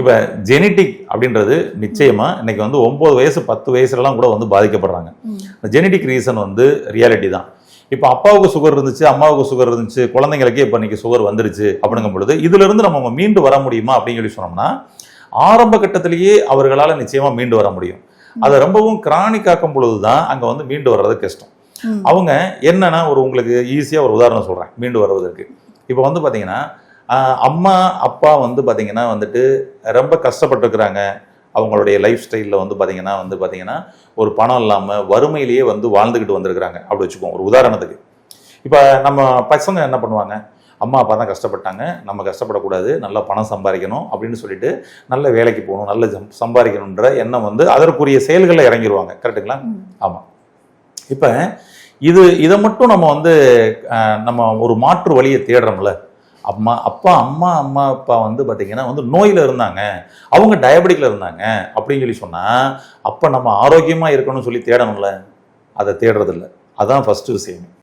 இப்போ ஜெனட்டிக் அப்படின்றது நிச்சயமா இன்னைக்கு வந்து ஒன்பது வயசு பத்து வயசுலலாம் கூட வந்து பாதிக்கப்படுறாங்க. இந்த ஜெனட்டிக் ரீசன் வந்து ரியாலிட்டி தான். இப்போ அப்பாவுக்கு சுகர் இருந்துச்சு அம்மாவுக்கு சுகர் இருந்துச்சு குழந்தைங்களுக்கே இப்போ இன்னைக்கு சுகர் வந்துருச்சு அப்படிங்கும் பொழுது இதுல இருந்து நம்ம மீண்டு வர முடியுமா அப்படின்னு சொல்லி சொன்னோம்னா ஆரம்ப கட்டத்திலேயே அவர்களால் நிச்சயமா மீண்டு வர முடியும். அதை ரொம்பவும் கிரானிக் ஆக்கும் பொழுது தான் அங்கே வந்து மீண்டு வர்றது கஷ்டம். அவங்க என்னன்னா ஒரு உங்களுக்கு ஈஸியாக ஒரு உதாரணம் சொல்கிறேன் மீண்டு வருவதற்கு. இப்போ வந்து பார்த்தீங்கன்னா அம்மா அப்பா வந்து பார்த்தீங்கன்னா வந்துட்டு ரொம்ப கஷ்டப்பட்டுருக்குறாங்க. அவங்களுடைய லைஃப் ஸ்டைலில் வந்து பார்த்தீங்கன்னா வந்து பார்த்தீங்கன்னா ஒரு பணம் இல்லாமல் வறுமையிலேயே வந்து வாழ்ந்துக்கிட்டு வந்திருக்கிறாங்க. அப்படி வச்சுக்கோங்க ஒரு உதாரணத்துக்கு. இப்போ நம்ம பசங்க என்ன பண்ணுவாங்க? அம்மா அப்பா தான் கஷ்டப்பட்டாங்க. நம்ம கஷ்டப்படக்கூடாது. நல்லா பணம் சம்பாதிக்கணும் அப்படின்னு சொல்லிட்டு நல்ல வேலைக்கு போகணும் நல்ல சம்- சம்பாதிக்கணுன்ற எண்ணம் வந்து அதற்குரிய செயல்களில் இறங்கிடுவாங்க கரெக்டுங்களா. ஆமாம் இப்போ இது இதை மட்டும் நம்ம வந்து நம்ம ஒரு மாற்று வழியை தேடுறோம்ல. அம்மா அப்பா அம்மா அம்மா அப்பா வந்து பார்த்தீங்கன்னா வந்து நோயில் இருந்தாங்க. அவங்க டயபெட்டிக்கில் இருந்தாங்க. அப்படின்னு சொல்லி சொன்னால் அப்போ நம்ம ஆரோக்கியமாக இருக்கணும்னு சொல்லி தேடணும்ல. அதை தேடுறதில்ல. அதான் ஃபஸ்ட்டு விஷயம்.